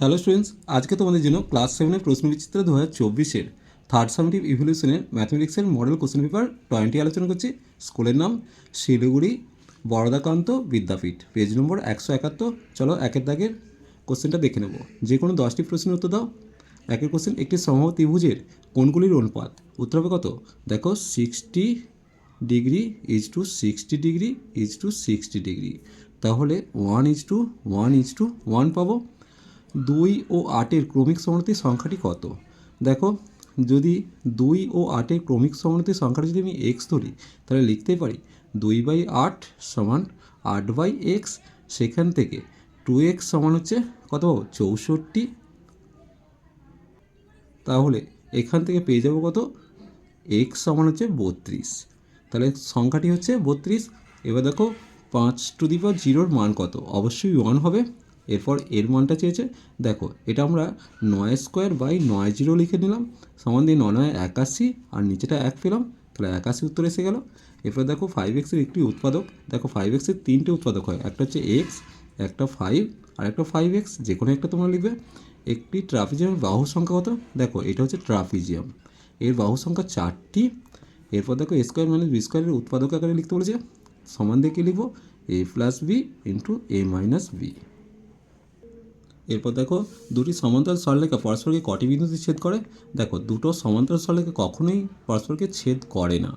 Hello students, আজকে তোমাদের জন্য ক্লাস সেভেনের প্রশ্ন বিচিত্র দু হাজার চব্বিশের থার্ড সামেটিভ ইভলিউশনের ম্যাথমেটিক্সের মডেল কোশ্চেন পেপার টোয়েন্টি আলোচনা করছি। স্কুলের নাম শিলিগুড়ি, বরদাকান্ত বিদ্যাপীঠ। পেজ নম্বর একশো একাত্তর। চলো একের দাগের কোশ্চেনটা দেখে নেব। যে কোনো দশটি প্রশ্নের উত্তর দাও। একের কোশ্চেন একটি সমবাহু ত্রিভুজের কোণগুলির অনুপাত? উত্তর হবে কত? দেখো sixty degree is to sixty degree is to sixty degree তাহলে one is to one is to one পাবো। দুই ও আটের ক্রমিক সমষ্টির সংখ্যাটি কত? দেখো, যদি দুই ও আটের ক্রমিক সমষ্টির সংখ্যাটা যদি আমি এক্স ধরি, তাহলে লিখতে পারি দুই বাই আট সমান আট বাই এক্স সেখান থেকে টু এক্স সমান হচ্ছে কত পাবো? চৌষট্টি। তাহলে এখান থেকে পেয়ে যাব কত? এক্স সমান হচ্ছে বত্রিশ। তাহলে সংখ্যাটি হচ্ছে বত্রিশ। এবার দেখো, পাঁচ টু দি জিরোর মান কত? অবশ্যই ওয়ান হবে। এরপর এর মানটা চেয়েছে, দেখো, এটা আমরা নয় স্কোয়ার বাই নয় জিরো লিখে নিলাম, সমান দিয়ে নয় নয় একাশি আর নিচেটা এক পেলাম, তাহলে একাশি উত্তর এসে গেল। এরপর দেখো ফাইভ এক্সের একটি উৎপাদক, দেখো ফাইভ এক্সের তিনটে উৎপাদক হয়, একটা হচ্ছে এক্স একটা ফাইভ আর একটা ফাইভ এক্স যে কোনো একটা তোমরা লিখবে। একটি ট্রাফিজিয়ামের বাহু সংখ্যা কত? দেখো, এটা হচ্ছে ট্রাফিজিয়াম এর বাহু সংখ্যা চারটি, এরপর দেখো এ স্কোয়ার মাইনাস বি স্কোয়ারের উৎপাদক আকারে লিখতে বলেছে, সমান দিয়ে কী লিখব? A plus B into A minus B এরপর দেখো, দুটি সমান্তরাল সরলরেখা পরস্পরকে কটি বিন্দুতে ছেদ করে? দেখো, দুটো সমান্তরাল সরলরেখা কখনোই পরস্পরকে ছেদ করে না।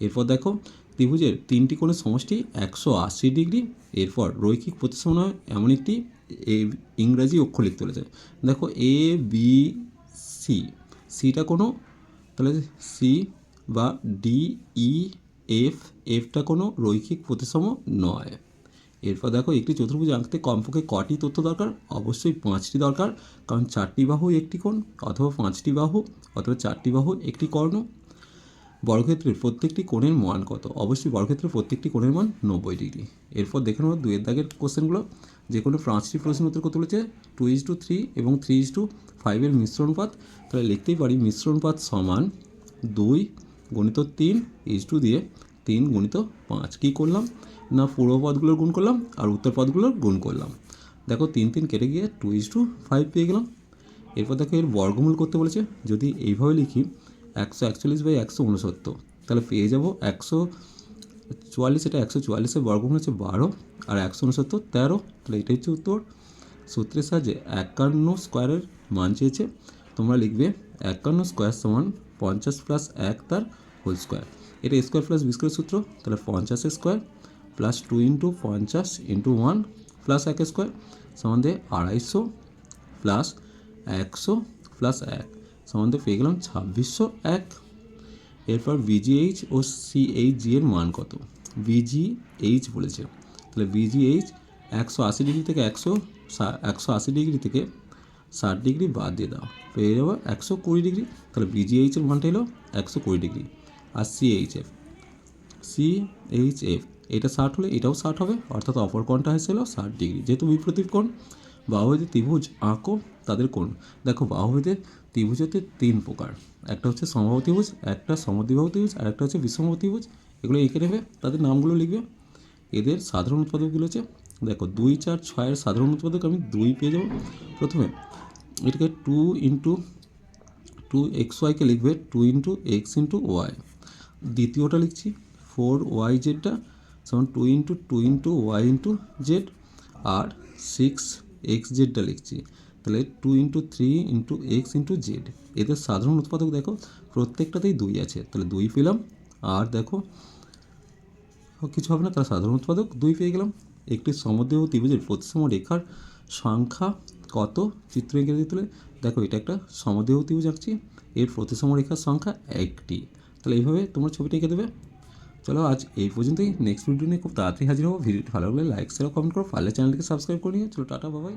এরপর দেখো, ত্রিভুজের তিনটি কোণের সমষ্টি একশো আশি ডিগ্রি, এরপর রৈখিক প্রতিসম এমন একটি ইংরাজি অক্ষর লিখতে বলেছে। দেখো, এ, বি, সি, সিটা কোনো, তাহলে সি বা ডি, ই, এফ, এফটা কোনো রৈখিক প্রতিসম নয়। এরপর দেখো একটি চতুর্ভুজ আঁকতে কমপক্ষে কটি তথ্য দরকার? অবশ্যই পাঁচটি দরকার। কারণ চারটি বাহু একটি কোণ অথবা পাঁচটি বাহু অথবা চারটি বাহু একটি কর্ণ। বর্গক্ষেত্রের প্রত্যেকটি কোণের মান কত? অবশ্যই বর্গক্ষেত্রের প্রত্যেকটি কোণের মান নব্বই ডিগ্রি। এরপর দেখে নেব দুয়ের দাগের কোশ্চেনগুলো। যে কোনো পাঁচটি প্রশ্নের উত্তর করতে বলেছে টু ইজ টু থ্রি এবং থ্রি ইজ টু ফাইভের মিশ্রণপাত তাহলে লিখতেই পারি মিশ্রণপাত সমান দুই গণিত তিন ইজ টু দিয়ে তিন গণিত পাঁচ। কী করলাম? না পূর্ব পদগুলোর গুণ করলাম, আর উত্তর পদগুলোর গুণ করলাম। দেখো, তিন তিন কেটে গিয়ে টু ইজ টু ফাইভ পেয়ে গেলাম। এরপর দেখো, এর বর্গমূল করতে বলেছে। যদি এইভাবে লিখি, একশো একচল্লিশ বাই একশো উনসত্তর, তাহলে পেয়ে যাব একশো চুয়াল্লিশ, এটা একশো চুয়াল্লিশের বর্গমূল হচ্ছে বারো, আর একশো উনসত্তর তেরো, তাহলে এটাই হচ্ছে উত্তর। সূত্রের সাহায্যে একান্ন স্কোয়ারের মান চেয়েছে। তোমরা লিখবে একান্ন স্কোয়ার সমান পঞ্চাশ প্লাস এক তার হোল স্কোয়ার এটা স্কোয়ার প্লাস বি স্কোয়ার সূত্র, তাহলে পঞ্চাশের স্কোয়ার প্লাস টু ইন্টু পঞ্চাশ ইন্টু ওয়ান প্লাস এক স্কোয়ার দিয়ে আড়াইশো প্লাস একশো প্লাস এক দিয়ে পেয়ে গেলাম ছাব্বিশশো এক। এরপর বিজিএইচ ও সিএইচ জি এর মান কত? বিজিএইচ বলেছে। তাহলে বিজিএইচ একশো আশি ডিগ্রি থেকে একশো একশো আশি ডিগ্রি থেকে ষাট ডিগ্রি বাদ দিয়ে দাও। পেয়ে যাব একশো কুড়ি ডিগ্রি তাহলে বিজিএইচ এর মানটা এলো একশো কুড়ি ডিগ্রি আর সিএইচএফ সি এইচ এফ এটা ষাট হলে, এটাও ষাট হবে, অর্থাৎ অপর কোণটা হয়েছিল ষাট ডিগ্রি যেহেতু বিপ্রতীপ কোণ বাহুভেদে ত্রিভুজ, আঁকো তাদের কোণ। দেখো বাহুভেদে ত্রিভুজ হচ্ছে তিন প্রকার, একটা হচ্ছে সমবাহু ত্রিভুজ, একটা সমদ্বিবাহু ত্রিভুজ, আর একটা হচ্ছে বিষমবাহু ত্রিভুজ। এগুলো এঁকে নেবে, তাদের নামগুলো লিখবে। এদের সাধারণ উৎপাদকগুলো হচ্ছে, দেখো, দুই, চার ছয়ের সাধারণ উৎপাদক আমি দুই পেয়ে যাব। প্রথমে এটাকে টু ইন্টু টু এক্স ওয়াইকে লিখবে two into X into Y দ্বিতীয়টা লিখছি ফোর ওয়াই জেডটা যেমন two into two into Y into Z আর সিক্স এক্স জেডটা লিখছি। তাহলে two into three into X into Z এদের সাধারণ উৎপাদক দেখো, প্রত্যেকটাতেই দুই আছে। তাহলে দুই পেলাম, আর দেখো, কিছু হবে না, তার সাধারণ উৎপাদক, দুই পেয়ে গেলাম। একটি সমদেহ ত্রিভুজের প্রতিসম রেখার সংখ্যা কত? চিত্র এঁকে দিতে হলে দেখো, এটা একটা সমদেহ ত্রিভুজ আঁকছি। এর প্রতিসম রেখার সংখ্যা একটি। তাহলে এইভাবে তোমরা ছবিটা এঁকে দেবে। চলো আজ এই পর্যন্তই। নেক্সট ভিডিও নিয়ে খুব তাড়াতাড়ি হাজির হব। ভিডিওটি ভালো লাগলে লাইক শেয়ার কমেন্ট করো। পারলে চ্যানেলটিকে সাবস্ক্রাইব করে নিয়ে চলো, টাটা বাবাই